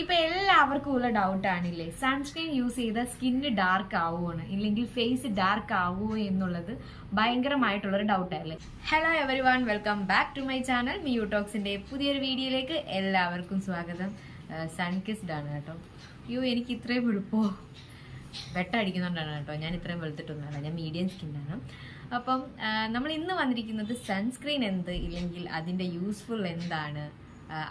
ഇപ്പൊ എല്ലാവർക്കും ഉള്ള ഡൗട്ട് ആണില്ലേ? സൺസ്ക്രീൻ യൂസ് ചെയ്ത സ്കിന്ന് ഡാർക്ക് ആവുമോ ഇല്ലെങ്കിൽ ഫേസ് ഡാർക്ക് ആവുമോ എന്നുള്ളത് ഭയങ്കരമായിട്ടുള്ളൊരു ഡൗട്ട് ആയില്ലേ hello everyone welcome back to my channel മിയു ടോക്സിന്റെ പുതിയൊരു വീഡിയോയിലേക്ക് എല്ലാവർക്കും സ്വാഗതം. സൺകിസ്ഡ് ആണ് കേട്ടോ. അയ്യോ എനിക്ക് ഇത്രയും വെളുപ്പോ? വെട്ടടിക്കുന്നുണ്ടാണ് കേട്ടോ. ഞാൻ ഇത്രയും വെളുത്തിട്ടൊന്നുമല്ല. ഞാൻ മീഡിയം സ്കിന്നാണ് അപ്പം നമ്മൾ ഇന്ന് വന്നിരിക്കുന്നത് സൺസ്ക്രീൻ എന്ത്? ഇല്ലെങ്കിൽ അതിന്റെ യൂസ്ഫുൾ എന്താണ്?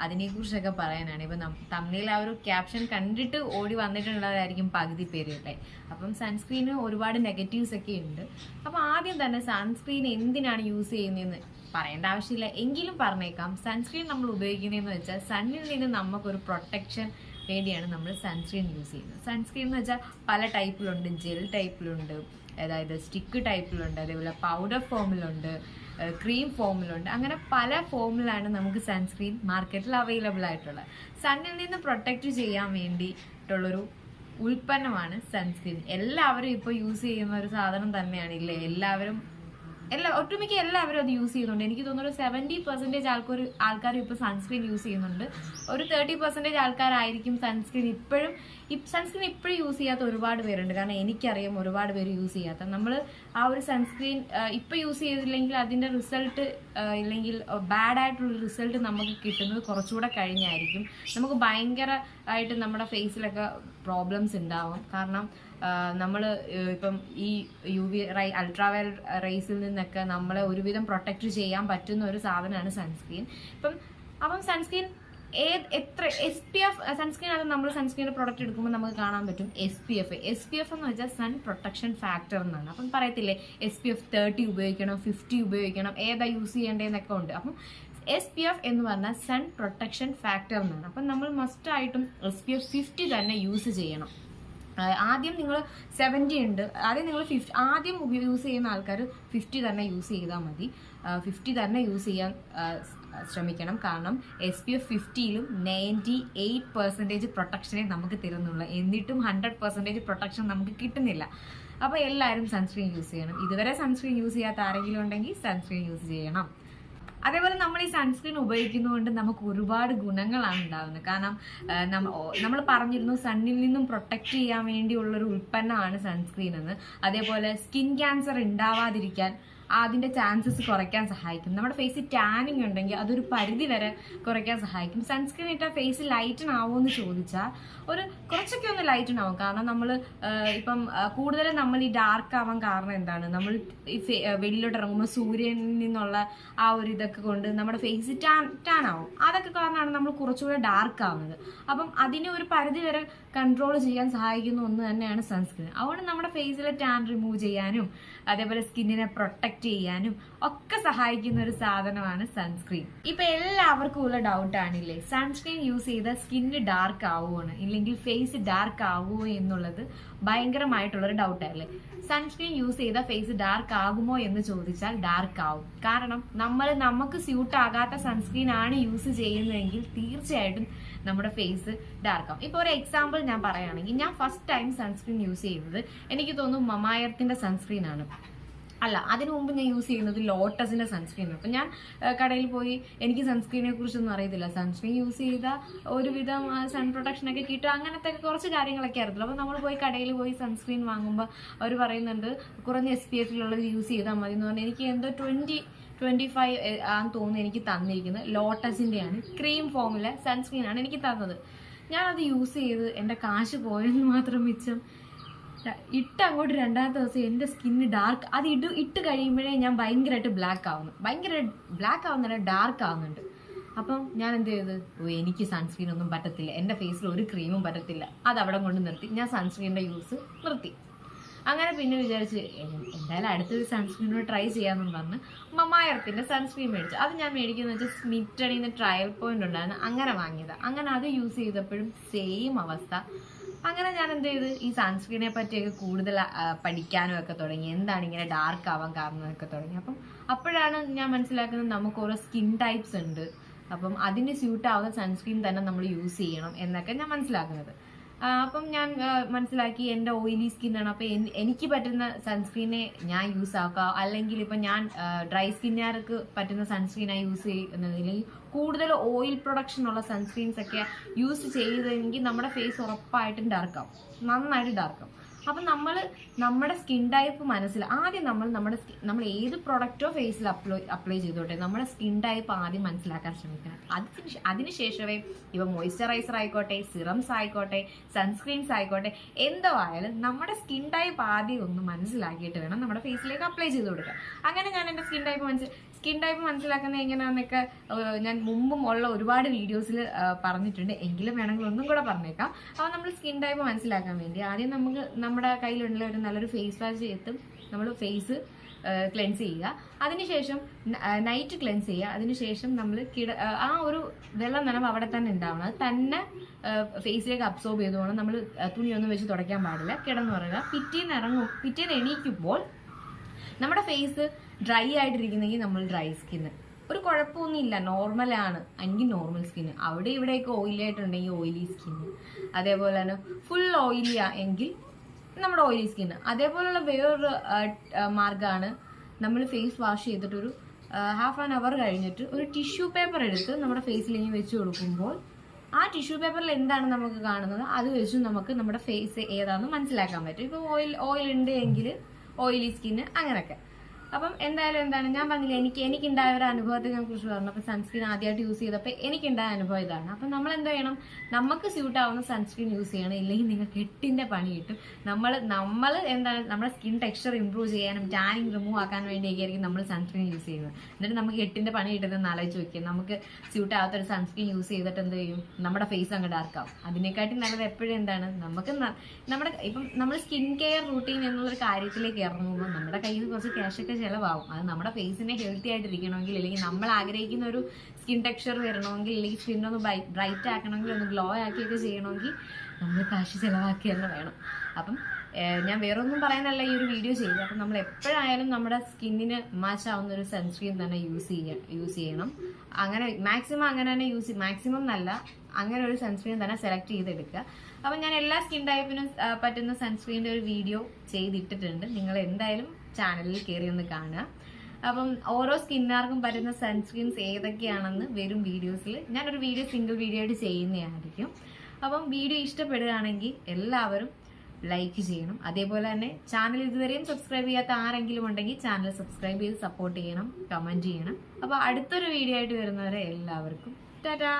അതിനെക്കുറിച്ചൊക്കെ പറയാനാണ്. ഇപ്പം തമ്മിൽ ആ ഒരു ക്യാപ്ഷൻ കണ്ടിട്ട് ഓടി വന്നിട്ടുള്ളതായിരിക്കും പകുതി പേര് അല്ലേ? അപ്പം സൺസ്ക്രീന് ഒരുപാട് നെഗറ്റീവ്സ് ഒക്കെ ഉണ്ട്. അപ്പം ആദ്യം തന്നെ സൺസ്ക്രീൻ എന്തിനാണ് യൂസ് ചെയ്യുന്നതെന്ന് പറയേണ്ട ആവശ്യമില്ല. എങ്കിലും പറഞ്ഞേക്കാം സൺസ്ക്രീൻ നമ്മൾ ഉപയോഗിക്കുന്നതെന്ന് വെച്ചാൽ സണ്ണിൽ നിന്ന് നമുക്കൊരു പ്രൊട്ടക്ഷൻ വേണ്ടിയാണ് നമ്മൾ സൺസ്ക്രീൻ യൂസ് ചെയ്യുന്നത്. സൺസ്ക്രീൻ എന്ന് വെച്ചാൽ പല ടൈപ്പിലുണ്ട് ജെൽ ടൈപ്പിലുണ്ട് അതായത് സ്റ്റിക്ക് ടൈപ്പിലുണ്ട് അതേപോലെ പൗഡർ ഫോമിലുണ്ട് ക്രീം ഫോമിലുണ്ട് അങ്ങനെ പല ഫോമിലാണ് നമുക്ക് സൺസ്ക്രീൻ മാർക്കറ്റിൽ അവൈലബിൾ ആയിട്ടുള്ളത്. സണ്ണിൽ നിന്ന് പ്രൊട്ടക്റ്റ് ചെയ്യാൻ വേണ്ടിയിട്ടുള്ളൊരു ഉൽപ്പന്നമാണ് സൺസ്ക്രീൻ എല്ലാവരും ഇപ്പോൾ യൂസ് ചെയ്യുന്ന ഒരു സാധനം തന്നെയാണ് ഇല്ലേ? എല്ലാവരും എല്ലാ ഒട്ടുമിക്ക എല്ലാവരും അത് യൂസ് ചെയ്യുന്നുണ്ട്. എനിക്ക് തോന്നുന്നു ഒരു സെവന്റി പെർസെന്റേജ് ആൾക്കാർ ആൾക്കാർ ഇപ്പോൾ സൺസ്ക്രീൻ യൂസ് ചെയ്യുന്നുണ്ട്. ഒരു തേർട്ടി പെർസെന്റേജ് ആൾക്കാരായിരിക്കും സൺസ്ക്രീൻ ഇപ്പോഴും സൺസ്ക്രീൻ ഇപ്പോഴും യൂസ് ചെയ്യാത്ത ഒരുപാട് പേരുണ്ട്. കാരണം എനിക്കറിയാം ഒരുപാട് പേര് യൂസ് ചെയ്യാത്ത. നമ്മൾ ആ ഒരു സൺസ്ക്രീൻ ഇപ്പം യൂസ് ചെയ്തില്ലെങ്കിൽ അതിന്റെ റിസൾട്ട് ഇല്ലെങ്കിൽ ബാഡ് ആയിട്ടുള്ള റിസൾട്ട് നമുക്ക് കിട്ടുന്നത് കുറച്ചുകൂടെ കഴിഞ്ഞായിരിക്കും. നമുക്ക് ഭയങ്കര ആയിട്ട് നമ്മുടെ ഫേസിലൊക്കെ പ്രോബ്ലംസ് ഉണ്ടാവും. കാരണം നമ്മൾ ഇപ്പം ഈ യു വി റൈ അൾട്രാവയൽ റേസിൽ നിന്നൊക്കെ നമ്മളെ ഒരുവിധം പ്രൊട്ടക്റ്റ് ചെയ്യാൻ പറ്റുന്ന ഒരു സാധനമാണ് സൺസ്ക്രീൻ. ഇപ്പം അപ്പം സൺസ്ക്രീൻ ഏത് എത്ര എസ് പി എഫ് സൺസ്ക്രീൻ അത് നമ്മൾ സൺസ്ക്രീന്റെ പ്രൊഡക്റ്റ് എടുക്കുമ്പോൾ നമുക്ക് കാണാൻ പറ്റും S P F S P F എന്ന് വെച്ചാൽ സൺ പ്രൊട്ടക്ഷൻ ഫാക്ടർ എന്നാണ്. അപ്പം പറയത്തില്ലേ എസ് പി എഫ് തേർട്ടി ഉപയോഗിക്കണം ഫിഫ്റ്റി ഉപയോഗിക്കണം ഏതാ യൂസ് ചെയ്യേണ്ടതെന്നൊക്കെ ഉണ്ട്. അപ്പം എസ് പി എഫ് എന്ന് പറഞ്ഞാൽ സൺ പ്രൊട്ടക്ഷൻ ഫാക്ടർ എന്നാണ്. അപ്പം നമ്മൾ മസ്റ്റായിട്ടും എസ് പി എഫ് ഫിഫ്റ്റി തന്നെ യൂസ് ചെയ്യണം. ആദ്യം നിങ്ങൾ സെവന്റി ഉണ്ട്. ആദ്യം നിങ്ങൾ ഫിഫ്റ്റി ആദ്യം യൂസ് ചെയ്യുന്ന ആൾക്കാർ ഫിഫ്റ്റി തന്നെ യൂസ് ചെയ്താൽ മതി. ഫിഫ്റ്റി തന്നെ യൂസ് ചെയ്യാൻ ശ്രമിക്കണം. കാരണം എസ് പി എഫ് ഫിഫ്റ്റിയിലും നയന്റി എയ്റ്റ് പെർസെന്റേജ് പ്രൊട്ടക്ഷനെ നമുക്ക് തരുന്നുള്ളൂ. എന്നിട്ടും ഹൺഡ്രഡ് പെർസെന്റേജ് പ്രൊട്ടക്ഷൻ നമുക്ക് കിട്ടുന്നില്ല. അപ്പോൾ എല്ലാവരും സൺസ്ക്രീൻ യൂസ് ചെയ്യണം. ഇതുവരെ സൺസ്ക്രീൻ യൂസ് ചെയ്യാത്ത ആരെങ്കിലും ഉണ്ടെങ്കിൽ സൺസ്ക്രീൻ യൂസ് ചെയ്യണം. അതേപോലെ നമ്മൾ ഈ സൺസ്ക്രീൻ ഉപയോഗിക്കുന്നതുകൊണ്ട് നമുക്ക് ഒരുപാട് ഗുണങ്ങളാണ് ഉണ്ടാകുന്നത്. കാരണം നമ്മൾ പറഞ്ഞിരുന്നു സണ്ണിൽ നിന്നും പ്രൊട്ടക്റ്റ് ചെയ്യാൻ വേണ്ടിയുള്ളൊരു ഉൽപ്പന്നമാണ് സൺസ്ക്രീൻ എന്ന്. അതേപോലെ സ്കിൻ ക്യാൻസർ ഉണ്ടാവാതിരിക്കാൻ അതിന്റെ ചാൻസസ് കുറയ്ക്കാൻ സഹായിക്കും. നമ്മുടെ ഫേസിൽ ടാനിങ് ഉണ്ടെങ്കിൽ അതൊരു പരിധി വരെ കുറയ്ക്കാൻ സഹായിക്കും. സൺസ്ക്രീൻ ഇട്ടാൽ ഫേസ് ലൈറ്റൺ ആവുമോ എന്ന് ചോദിച്ചാൽ ഒരു കുറച്ചൊക്കെ ഒന്ന് ലൈറ്റൺ ആവും. കാരണം നമ്മൾ ഇപ്പം കൂടുതലും നമ്മൾ ഈ ഡാർക്ക് ആവാൻ കാരണം എന്താണ്? നമ്മൾ ഈ വെളിയിലോട്ട് ഇറങ്ങുമ്പോൾ സൂര്യനിൽ നിന്നുള്ള ആ ഒരു ഇതൊക്കെ കൊണ്ട് നമ്മുടെ ഫേസ് ടാൻ ടാൻ ആവും. അതൊക്കെ കാരണമാണ് നമ്മൾ കുറച്ചുകൂടെ ഡാർക്ക് ആവുന്നത്. അപ്പം അതിനെ ഒരു പരിധി വരെ കൺട്രോൾ ചെയ്യാൻ സഹായിക്കുന്ന ഒന്ന് തന്നെയാണ് സൺസ്ക്രീൻ അതുകൊണ്ട് നമ്മുടെ ഫേസിലെ ടാൻ റിമൂവ് ചെയ്യാനും അതേപോലെ സ്കിന്നിനെ പ്രൊട്ടക്ട് ചെയ്യാനും ഒക്കെ സഹായിക്കുന്ന ഒരു സാധനമാണ് സൺസ്ക്രീൻ ഇപ്പൊ എല്ലാവർക്കും ഉള്ള ഡൗട്ട് ആണില്ലേ? സൺസ്ക്രീൻ യൂസ് ചെയ്ത സ്കിന്ന് ഡാർക്ക് ആവുമോ ഇല്ലെങ്കിൽ ഫേസ് ഡാർക്ക് ആവുമോ എന്നുള്ളത് ഭയങ്കരമായിട്ടുള്ളൊരു ഡൗട്ട് അല്ലേ സൺസ്ക്രീൻ യൂസ് ചെയ്ത ഫേസ് ഡാർക്ക് ആകുമോ എന്ന് ചോദിച്ചാൽ ഡാർക്ക് ആവും. കാരണം നമ്മൾ നമുക്ക് സ്യൂട്ട് ആകാത്ത സൺസ്ക്രീൻ ആണ് യൂസ് ചെയ്യുന്നതെങ്കിൽ തീർച്ചയായിട്ടും നമ്മുടെ ഫേസ് ഡാർക്ക് ആവും. ഇപ്പോൾ ഒരു എക്സാമ്പിൾ ഞാൻ പറയുകയാണെങ്കിൽ ഞാൻ ഫസ്റ്റ് ടൈം സൺസ്ക്രീൻ യൂസ് ചെയ്യുന്നത് എനിക്ക് തോന്നുന്നു മമായർത്തിന്റെ സൺസ്ക്രീൻ ആണ്. അല്ല അതിനു മുമ്പ് ഞാൻ യൂസ് ചെയ്യുന്നത് ലോട്ടസിന്റെ സൺസ്ക്രീൻ അപ്പം ഞാൻ കടയിൽ പോയി എനിക്ക് സൺസ്ക്രീനെ കുറിച്ചൊന്നും അറിയത്തില്ല. സൺസ്ക്രീൻ യൂസ് ചെയ്ത ഒരുവിധം സൺ പ്രൊട്ടക്ഷൻ ഒക്കെ കിട്ടും അങ്ങനത്തെ കുറച്ച് കാര്യങ്ങളൊക്കെ അറിയത്തില്ല. അപ്പോൾ നമ്മൾ പോയി കടയിൽ പോയി സൺസ്ക്രീൻ വാങ്ങുമ്പോൾ അവർ പറയുന്നുണ്ട് കുറഞ്ഞ എസ് പി എഫിലുള്ളത് യൂസ് ചെയ്താൽ മതി എന്ന് പറഞ്ഞാൽ എനിക്ക് എന്തോ ട്വന്റി ട്വന്റി ഫൈവ് ആണെന്ന് തോന്നുന്നു എനിക്ക് തന്നിരിക്കുന്നത്. ലോട്ടസിന്റെയാണ് ക്രീം ഫോമിലെ സൺസ്ക്രീൻ ആണ് എനിക്ക് തന്നത്. ഞാനത് യൂസ് ചെയ്ത് എന്റെ കാശ് പോയെന്ന് മാത്രം മിച്ചം ഇട്ട് അങ്ങോട്ട് രണ്ടാമത്തെ ദിവസം എന്റെ സ്കിന്ന് ഡാർക്ക് അത് ഇട്ട് ഇട്ട് കഴിയുമ്പോഴേ ഞാൻ ഭയങ്കരമായിട്ട് ബ്ലാക്ക് ആവുന്നു. ഭയങ്കര ബ്ലാക്ക് ആവുന്നില്ല ഡാർക്ക് ആവുന്നുണ്ട്. അപ്പം ഞാൻ എന്ത് ചെയ്ത്? ഓ എനിക്ക് സൺസ്ക്രീൻ ഒന്നും പറ്റത്തില്ല. എന്റെ ഫേസിൽ ഒരു ക്രീമും പറ്റത്തില്ല. അത് അവിടെ കൊണ്ട് നിർത്തി. ഞാൻ സൺസ്ക്രീനിന്റെ യൂസ് നിർത്തി. അങ്ങനെ പിന്നെ വിചാരിച്ച് എന്തായാലും അടുത്തൊരു സൺസ്ക്രീനോട് ട്രൈ ചെയ്യാമെന്ന് പറഞ്ഞ് മമായർത്തിന്റെ സൺസ്ക്രീൻ മേടിച്ചു. അത് ഞാൻ മേടിക്കുന്നത് വെച്ചാൽ സ്മിറ്റഡിന്ന് ട്രയൽ പോയിന്റ് ഉണ്ടായിരുന്നു. അങ്ങനെ വാങ്ങിയത്. അങ്ങനെ അത് യൂസ് ചെയ്തപ്പോഴും സെയിം അവസ്ഥ. അങ്ങനെ ഞാൻ എന്ത് ചെയ്ത്? ഈ സൺസ്ക്രീനെ പറ്റിയൊക്കെ കൂടുതൽ പഠിക്കാനും ഒക്കെ തുടങ്ങി. എന്താണ് ഇങ്ങനെ ഡാർക്ക് ആവാൻ കാരണം ഒക്കെ തുടങ്ങി. അപ്പം അപ്പോഴാണ് ഞാൻ മനസ്സിലാക്കുന്നത് നമുക്ക് ഓരോ സ്കിൻ ടൈപ്സ് ഉണ്ട്. അപ്പം അതിന് സ്യൂട്ട് ആവുന്ന സൺസ്ക്രീൻ തന്നെ നമ്മൾ യൂസ് ചെയ്യണം എന്നൊക്കെ ഞാൻ മനസ്സിലാക്കുന്നത്. അപ്പം ഞാൻ മനസ്സിലാക്കി എന്റെ ഓയിലി സ്കിന്നാണ് അപ്പം എനിക്ക് പറ്റുന്ന സൺസ്ക്രീനെ ഞാൻ യൂസ് ആക്കുക അല്ലെങ്കിൽ ഇപ്പം ഞാൻ ഡ്രൈ സ്കിന്നുകാർക്ക് പറ്റുന്ന സൺസ്ക്രീനായി യൂസ് ചെയ്യുന്നത് അല്ലെങ്കിൽ കൂടുതൽ ഓയിൽ പ്രൊഡക്ഷൻ ഉള്ള സൺസ്ക്രീൻസ് ഒക്കെ യൂസ് ചെയ്തെങ്കിൽ നമ്മുടെ ഫേസ് ഉറപ്പായിട്ടും ഡാർക്കാവും നന്നായിട്ട് ഡാർക്കാവും അപ്പം നമ്മൾ നമ്മുടെ സ്കിൻ ടൈപ്പ് മനസ്സിൽ ആദ്യം നമ്മൾ നമ്മുടെ നമ്മൾ ഏത് പ്രൊഡക്റ്റോ ഫേസിൽ അപ്ലൈ അപ്ലൈ ചെയ്തോട്ടെ നമ്മുടെ സ്കിൻ ടൈപ്പ് ആദ്യം മനസ്സിലാക്കാൻ ശ്രമിക്കണം. അതിന് അതിനുശേഷമേ ഇവ മോയ്സ്ചറൈസർ ആയിക്കോട്ടെ സിറംസ് ആയിക്കോട്ടെ സൺസ്ക്രീൻസ് ആയിക്കോട്ടെ എന്തോ ആയാലും നമ്മുടെ സ്കിൻ ടൈപ്പ് ആദ്യം ഒന്ന് മനസ്സിലാക്കിയിട്ട് വേണം നമ്മുടെ ഫേസിലേക്ക് അപ്ലൈ ചെയ്ത് കൊടുക്കുക അങ്ങനെ ഞാൻ എന്റെ സ്കിൻ ടൈപ്പ് മനസ്സിൽ സ്കിൻ ടൈപ്പ് മനസ്സിലാക്കുന്നത് എങ്ങനെയാണെന്നൊക്കെ ഞാൻ മുമ്പും ഉള്ള ഒരുപാട് വീഡിയോസിൽ പറഞ്ഞിട്ടുണ്ട്. എങ്കിലും വേണമെങ്കിൽ ഒന്നും കൂടെ പറഞ്ഞേക്കാം. അപ്പോൾ നമ്മൾ സ്കിൻ ടൈപ്പ് മനസ്സിലാക്കാൻ വേണ്ടി ആദ്യം നമുക്ക് നമ്മുടെ കയ്യിലുള്ള ഒരു നല്ലൊരു ഫേസ് വാഷ് എത്തും നമ്മൾ ഫേസ് ക്ലെൻസ് ചെയ്യുക. അതിനുശേഷം നൈറ്റ് ക്ലെൻസ് ചെയ്യുക. അതിനുശേഷം നമ്മൾ കിട ആ ഒരു വെള്ളം നനവ് അവിടെ തന്നെ ഉണ്ടാവണം. അത് തന്നെ ഫേസിലേക്ക് അബ്സോർബ് ചെയ്തുകൊണ്ട് നമ്മൾ തുണിയൊന്നും വെച്ച് തുടയ്ക്കാൻ പാടില്ല. കിടന്ന് കിടന്നുറങ്ങുക പിറ്റേന്ന് ഇറങ്ങും പിറ്റേന്ന് എണീക്കുമ്പോൾ നമ്മുടെ ഫേസ് ഡ്രൈ ആയിട്ടിരിക്കുന്നെങ്കിൽ നമ്മൾ ഡ്രൈ സ്കിന്ന് ഒരു കുഴപ്പമൊന്നുമില്ല. നോർമലാണ് എനിക്ക് നോർമൽ സ്കിന്ന് അവിടെ ഇവിടെയൊക്കെ ഓയിലി ആയിട്ടുണ്ടെങ്കിൽ ഓയിലി സ്കിന്ന് അതേപോലെ തന്നെ ഫുൾ ഓയിലിയാ എങ്കിൽ നമ്മുടെ ഓയിലി സ്കിന്ന് അതേപോലുള്ള വേറൊരു മാർഗമാണ് നമ്മൾ ഫേസ് വാഷ് ചെയ്തിട്ടൊരു ഹാഫ് ആൻ അവർ കഴിഞ്ഞിട്ട് ഒരു ടിഷ്യൂ പേപ്പർ എടുത്ത് നമ്മുടെ ഫേസിലേക്ക് വെച്ച് കൊടുക്കുമ്പോൾ ആ ടിഷ്യൂ പേപ്പറിൽ എന്താണ് നമുക്ക് കാണുന്നത്? അത് വെച്ച് നമുക്ക് നമ്മുടെ ഫേസ് ഏതാണെന്ന് മനസ്സിലാക്കാൻ പറ്റും. ഇപ്പോൾ ഓയിൽ ഓയിൽ ഉണ്ട് എങ്കിൽ ഓയിലി സ്കിന്ന് അങ്ങനെയൊക്കെ അപ്പം എന്തായാലും എന്താണ് ഞാൻ പറഞ്ഞില്ല എനിക്ക് എനിക്കുണ്ടായ ഒരു അനുഭവത്തെ ഞാൻ കുറിച്ച് പറഞ്ഞു. അപ്പോൾ സൺസ്ക്രീൻ ആദ്യമായിട്ട് യൂസ് ചെയ്തപ്പോൾ എനിക്കുണ്ടായ അനുഭവം ഇതാണ്. അപ്പം നമ്മൾ എന്താ ചെയ്യണം നമുക്ക് സ്യൂട്ട് ആവുന്ന സൺസ്ക്രീൻ യൂസ് ചെയ്യണം. ഇല്ലെങ്കിൽ നിങ്ങൾക്ക് എട്ടിന്റെ പണി കിട്ടും. നമ്മൾ നമ്മൾ എന്താണ് നമ്മുടെ സ്കിൻ ടെക്സ്ചർ ഇമ്പ്രൂവ് ചെയ്യാനും ടാനിങ് റിമൂവ് ആക്കാൻ വേണ്ടിയൊക്കെയായിരിക്കും നമ്മൾ സൺസ്ക്രീൻ യൂസ് ചെയ്യുന്നത്. എന്നിട്ട് നമുക്ക് എട്ടിന്റെ പണി കിട്ടുന്നതെന്ന് ആലോചിച്ച് നോക്കിയാൽ നമുക്ക് സ്യൂട്ട് ആവാത്ത ഒരു സൺസ്ക്രീൻ യൂസ് ചെയ്തിട്ട് എന്ത് ചെയ്യും? നമ്മുടെ ഫേസ് അങ്ങ് ഡാർക്കാവും അതിനെക്കാട്ടി നല്ലത് എപ്പോഴും എന്താണ് നമുക്ക് നമ്മുടെ ഇപ്പം നമ്മൾ സ്കിൻ കെയർ റൂട്ടീൻ എന്നുള്ളൊരു കാര്യത്തിലേക്ക് ഇറങ്ങുമ്പോൾ നമ്മുടെ കയ്യിൽ നിന്ന് കുറച്ച് ക്യാഷൊക്കെ ചിലവാകും. അത് നമ്മുടെ ഫേസിനെ ഹെൽത്തി ആയിട്ടിരിക്കണമെങ്കിൽ അല്ലെങ്കിൽ നമ്മൾ ആഗ്രഹിക്കുന്ന ഒരു സ്കിൻ ടെക്സ്ചർ വരണമെങ്കിൽ അല്ലെങ്കിൽ സ്കിൻ ഒന്ന് ബ്രൈറ്റ് ആക്കണമെങ്കിൽ ഒന്ന് ഗ്ലോ ആക്കിയൊക്കെ ചെയ്യണമെങ്കിൽ നമ്മൾ കാശ് ചിലവാക്കി തന്നെ വേണം. അപ്പം ഞാൻ വേറൊന്നും പറയാനല്ല ഈ ഒരു വീഡിയോ ചെയ്തത്. അപ്പം നമ്മൾ എപ്പോഴായാലും നമ്മുടെ സ്കിന്നിന് മാച്ച് ആവുന്ന ഒരു സൺസ്ക്രീൻ തന്നെ യൂസ് ചെയ്യുക യൂസ് ചെയ്യണം. അങ്ങനെ മാക്സിമം അങ്ങനെ തന്നെ യൂസ് ചെയ്യും മാക്സിമം എന്നല്ല അങ്ങനെ ഒരു സൺസ്ക്രീൻ തന്നെ സെലക്ട് ചെയ്തെടുക്കുക. അപ്പം ഞാൻ എല്ലാ സ്കിൻ ടൈപ്പിനും പറ്റുന്ന സൺസ്ക്രീന്റെ ഒരു വീഡിയോ ചെയ്തിട്ടിട്ടുണ്ട്. നിങ്ങൾ എന്തായാലും ചാനലിൽ കയറി ഒന്ന് കാണുക. അപ്പം ഓരോ സ്കിന്നുകാർക്കും പറ്റുന്ന സൺസ്ക്രീൻസ് ഏതൊക്കെയാണെന്ന് വരും വീഡിയോസിൽ ഞാനൊരു വീഡിയോ സിംഗിൾ വീഡിയോ ആയിട്ട് ചെയ്യുന്നതായിരിക്കും. അപ്പം വീഡിയോ ഇഷ്ടപ്പെടുകയാണെങ്കിൽ എല്ലാവരും ലൈക്ക് ചെയ്യണം. അതേപോലെ തന്നെ ചാനൽ ഇതുവരെയും സബ്സ്ക്രൈബ് ചെയ്യാത്ത ആരെങ്കിലും ഉണ്ടെങ്കിൽ ചാനൽ സബ്സ്ക്രൈബ് ചെയ്ത് സപ്പോർട്ട് ചെയ്യണം കമന്റ് ചെയ്യണം. അപ്പോൾ അടുത്തൊരു വീഡിയോ ആയിട്ട് വരുന്നവരെ എല്ലാവർക്കും. ടാറ്റാ